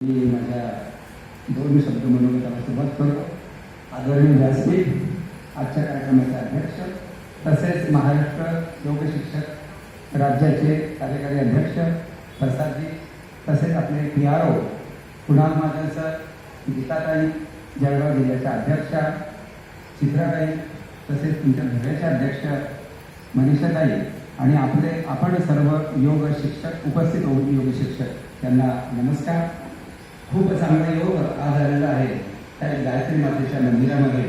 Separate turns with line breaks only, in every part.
मी माझ्या दोन शब्द म्हणून त्याला सुरुवात करतो. आदरणीय व्यासपीठ आजच्या कार्यक्रमाचे अध्यक्ष तसेच महाराष्ट्र योग शिक्षक राज्याचे कार्यकारी अध्यक्ष प्रसादजी तसेच आपले P R O Kunal Mahajan sir गीताताई Jalgaon जिल्ह्याच्या अध्यक्षा चित्राताई तसेच तुमच्या घराच्या अध्यक्ष मनीषाताई आणि आपले आपण सर्व योग शिक्षक उपस्थित योग योग शिक्षक त्यांना नमस्कार. खूप चांगला योग आज आलेला आहे. त्या गायत्री मातेच्या मंदिरामध्ये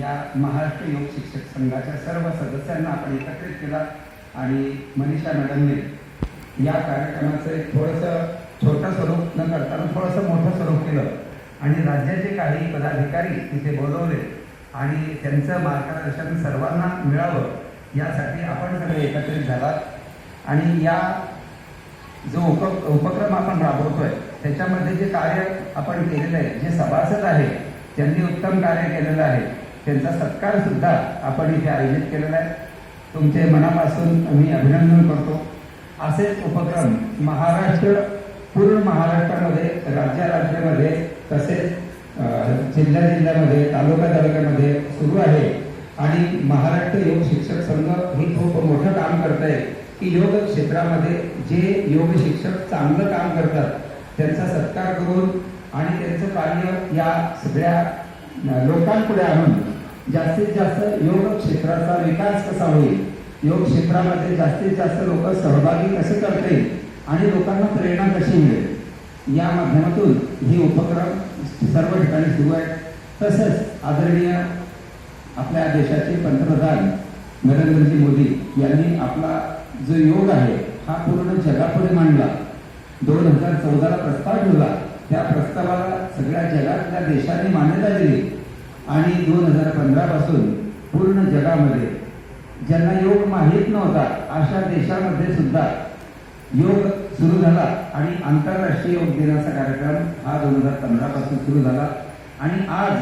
या महाराष्ट्र योग शिक्षक संघाच्या सर्व सदस्यांना आपण एकत्रित केला आणि मनीषा मॅडमने या कार्यक्रमाचं एक थोडंसं छोटं स्वरूप न करता थोडंसं मोठं स्वरूप केलं. आणि राज्याचे काही पदाधिकारी तिथे बोलवले आणि त्यांचं मार्गदर्शन सर्वांना मिळावं यासाठी आपण सगळे एकत्रित झालात. आणि या जो उप उपक्रम आपण राबवतोय त्याच्यामध्ये जे कार्य आपण केलेलं आहे जे सभासद आहे त्यांनी उत्तम कार्य केलेलं आहे त्यांचा सत्कार सुद्धा आपण इथे आयोजित केलेला आहे. तुमचे मनापासून मी अभिनंदन करतो. असेच उपक्रम महाराष्ट्र पूर्ण महाराष्ट्रामध्ये राज्या राज्यामध्ये तसेच जिल्ह्या जिल्ह्यामध्ये तालुका तालुक्यामध्ये सुरू आहे. आणि महाराष्ट्र योग शिक्षक संघ हे खूप मोठं काम करत आहे की योग क्षेत्रामध्ये जे योग शिक्षक चांगलं काम करतात त्यांचा सत्कार करून आणि त्यांचं कार्य या सगळ्या लोकांपुढे आणून जास्तीत जास्त योग क्षेत्राचा विकास कसा होईल? योग क्षेत्रामध्ये जास्तीत जास्त लोक सहभागी कसे करता येईल आणि लोकांना प्रेरणा कशी मिळेल? या माध्यमातून ही उपक्रम सर्व ठिकाणी सुरू आहे तसंच आदरणीय आपल्या देशाचे पंतप्रधान नरेंद्रजी मोदी यांनी आपला जो योग आहे हा पूर्ण जगापुढे मांडला. दोन हजार चौदाला प्रस्ताव ठेवला. त्या प्रस्तावाला सगळ्या जगातल्या देशाने मान्यता दिली. आणि दोन हजार पंधरा पासून पूर्ण जगामध्ये ज्यांना योग माहीत नव्हता अशा देशामध्ये सुद्धा योग सुरू झाला. आणि आंतरराष्ट्रीय योग दिनाचा कार्यक्रम हा दोन हजार पंधरा पासून सुरू झाला. आणि आज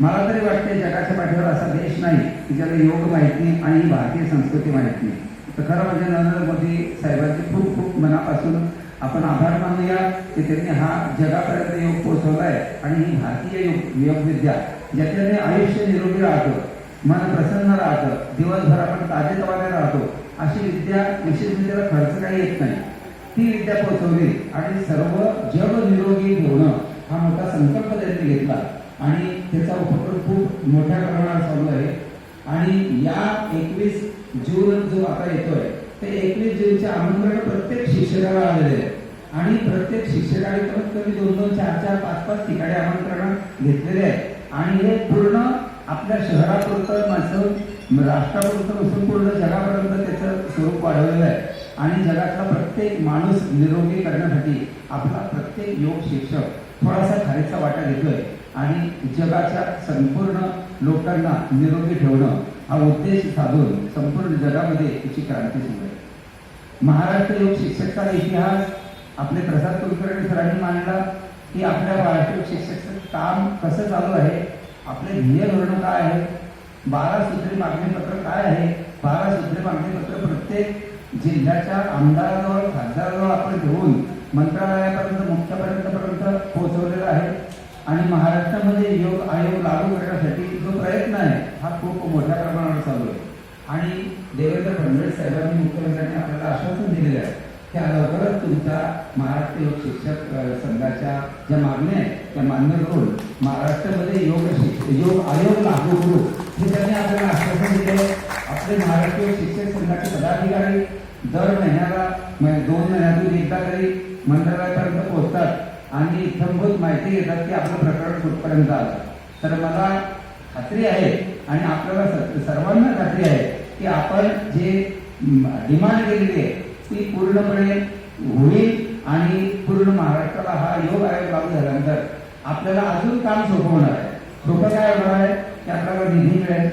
मला तरी वाटते जगाच्या पाठीवर असा देश नाही की ज्याला योग माहिती नाही आणि भारतीय संस्कृती माहीत नाही. तर खरं म्हणजे नरेंद्र मोदी साहेबांचे खूप खूप मनापासून आपण आभार मानूया की त्यांनी हा जगापर्यंत योग पोहोचवलाय आणि ही भारतीय योग योगविद्या ज्याच्याने आयुष्य निरोगी राहतं मन प्रसन्न राहतं दिवसभर आपण ताजेतवाने राहतो अशी विद्या विशेष विद्येला खर्च काही येत नाही. ती विद्या पोहोचवली आणि सर्व जग निरोगी ठेवणं हा मोठा संकल्प त्यांनी घेतला. आणि त्याचा उपक्रम खूप मोठ्या प्रमाणात चालू आहे. आणि या एकवीस जून जो आता येतोय ते एकवीस जूनचे आमंत्रण प्रत्येक शिक्षकाला आलेले आहे आणि प्रत्येक शिक्षकाने कमीत कमी दोन दोन चार चार पाच पाच ठिकाणी आमंत्रण घेतलेले आहे आणि हे पूर्ण आपल्या शहरापुरतं नसून राष्ट्रापुरतं नसून पूर्ण जगापर्यंत त्याचं स्वरूप वाढवलेलं आहे. आणि जगातला प्रत्येक माणूस निरोगी करण्यासाठी आपला प्रत्येक योग शिक्षक थोडासा खारीचा वाटा घेतोय. आणि जगाच्या संपूर्ण लोकांना निरोगी ठेवणं हा उद्देश साधून संपूर्ण जगामध्ये तिची क्रांती सुरू आहे. महाराष्ट्र योग शिक्षकचा इतिहास आपले प्रसाद कुलकर्णी सरांनी मांडला की आपल्या महाराष्ट्र योग शिक्षकचं काम कसं चालू आहे? आपले ध्येय धोरण काय आहे? बारा सूत्री मागणीपत्र काय आहे? बारा सूत्री मागणीपत्र प्रत्येक जिल्ह्याच्या आमदाराजवळ खासदाराजवळ आपण घेऊन मंत्रालयापर्यंत मुख्यापर्यंतपर्यंत पोहोचवलेलं आहे. आणि महाराष्ट्रामध्ये योग आयोग लागू करण्यासाठी जो प्रयत्न आहे हा खूप मोठ्या प्रमाणावर चालू आहे. आणि देवेंद्र फडणवीस साहेबांनी मुख्यमंत्र्यांनी आपल्याला आश्वासन दिलेलं आहे की लवकरच तुमचा महाराष्ट्र योग शिक्षक संघाच्या ज्या मागण्या आहेत त्या मान्य करून महाराष्ट्रामध्ये योग योग आयोग लागू करू. हे त्यांनी आपल्याला आश्वासन दिले आपले महाराष्ट्र योग शिक्षक संघाचे पदाधिकारी दर महिन्याला म्हणजे दोन महिन्यातून एकदा तरी मंत्रालयापर्यंत पोहोचतात आणि इथंभूत माहिती घेतात की आपलं प्रकरण कुठपर्यंत आलं. तर मला खात्री आहे आणि आपल्याला सर्वांना खात्री आहे की आपण जे डिमांड केलेली आहे ती पूर्णपणे होईल आणि पूर्ण महाराष्ट्राला हा योग आयोग लागू झाल्यानंतर आपल्याला अजून काम सोपं होणार आहे. सोपं काय होणार आहे? की आपल्याला निधी मिळेल.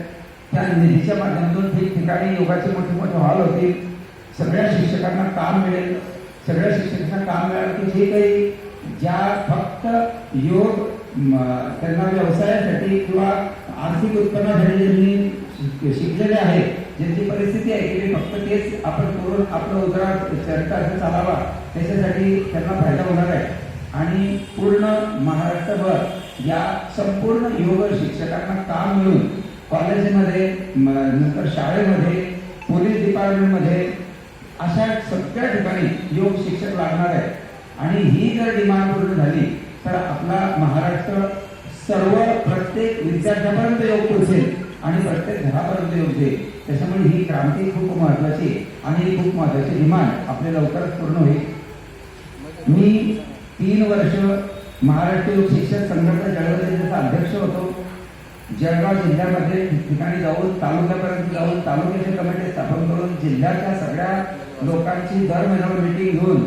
त्या निधीच्या माध्यमातून ठिकठिकाणी योगाचे मोठे मोठे हॉल होतील. सगळ्या शिक्षकांना काम मिळेल. सगळ्या शिक्षकांना काम मिळालं की जे काही ज्या फक्त योग त्यांना व्यवसायासाठी किंवा आर्थिक उत्पन्नासाठी ज्यांनी शिकलेले आहे ज्यांची परिस्थिती आहे की फक्त तेच आपण करून आपलं उदरा चरित्र चालावा त्याच्यासाठी त्यांना फायदा होणार आहे. आणि पूर्ण महाराष्ट्रभर या संपूर्ण योग शिक्षकांना काम मिळून कॉलेजमध्ये नंतर शाळेमध्ये पोलीस डिपार्टमेंटमध्ये अशा सगळ्या ठिकाणी योग शिक्षक लागणार आहे आणि ही जर डिमांड पूर्ण झाली तर आपला महाराष्ट्र सर्व प्रत्येक विद्यार्थ्यापर्यंत योग पोहोचेल आणि प्रत्येक घरापर्यंत योग देईल त्याच्यामुळे ही क्रांती खूप महत्वाची आणि ही खूप महत्वाची डिमांड आपल्या लवकरच पूर्ण होईल. मी तीन वर्ष महाराष्ट्र योग शिक्षक संघटना जळगाव अध्यक्ष होतो. जळगाव जिल्ह्यामध्ये ठिकाणी जाऊन तालुक्यापर्यंत जाऊन तालुक्याची कमिटी स्थापन करून जिल्ह्याच्या सगळ्या लोकांची दर महिन्यावर मिटिंग घेऊन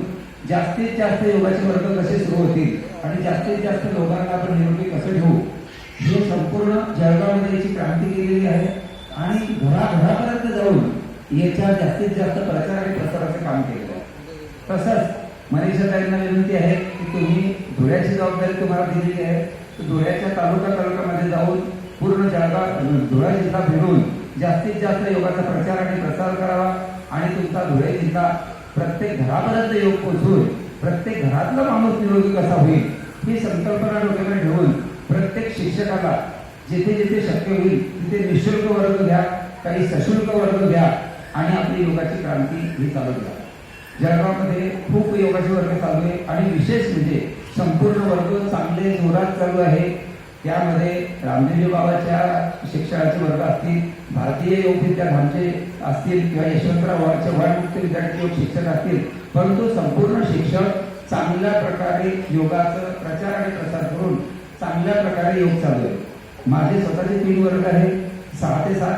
जास्तीत जास्त योगाचे वर्ग कसे सुरू होतील आणि जास्तीत जास्त लोकांना आपण निरोगी कसं ठेवू हे संपूर्ण जळगावमध्ये याची क्रांती केलेली आहे. आणि घराघरापर्यंत जाऊन याच्या जास्तीत जास्त प्रचार आणि प्रसाराचं काम केलेलं आहे. तसंच मनीषाताईंना विनंती आहे की तुम्ही धुळ्याची जबाबदारी तुम्हाला दिलेली आहे. तर धुळ्याच्या तालुका तालुक्यामध्ये जाऊन पूर्ण जळगाव धुळा जिल्हा फिरून जास्तीत जास्त योगाचा प्रचार आणि प्रसार करावा. आणि तुमचा धुळे जिल्हा प्रत्येक घरापर्यंत योग पोहोचून प्रत्येक घरातला माणूस निरोगी कसा होईल ही संकल्पना डोक्याकडे ठेवून प्रत्येक शिक्षकाला जिथे जिथे शक्य होईल तिथे निशुल्क वर्ग घ्या काही सशुल्क वर्ग द्या आणि आपली योगाची क्रांती ही चालू द्या जळगावमध्ये खूप योगाचे वर्ग चालू आहे आणि विशेष म्हणजे संपूर्ण वर्ग चांगले जोरात चालू आहे. त्यामध्ये रामदेवजी बाबाच्या शिक्षणाचे वर्ग असतील भारतीय योग विद्याधामचे म्हणजे असतील किंवा यशवंतराव वाडचे वाडमुक्त विद्यार्थी शिक्षक असतील परंतु संपूर्ण शिक्षक चांगल्या प्रकारे योगाचं प्रचार आणि प्रसार करून चांगल्या प्रकारे योग चालू आहे. माझे स्वतःचे तीन वर्ग आहेत. सहा ते सात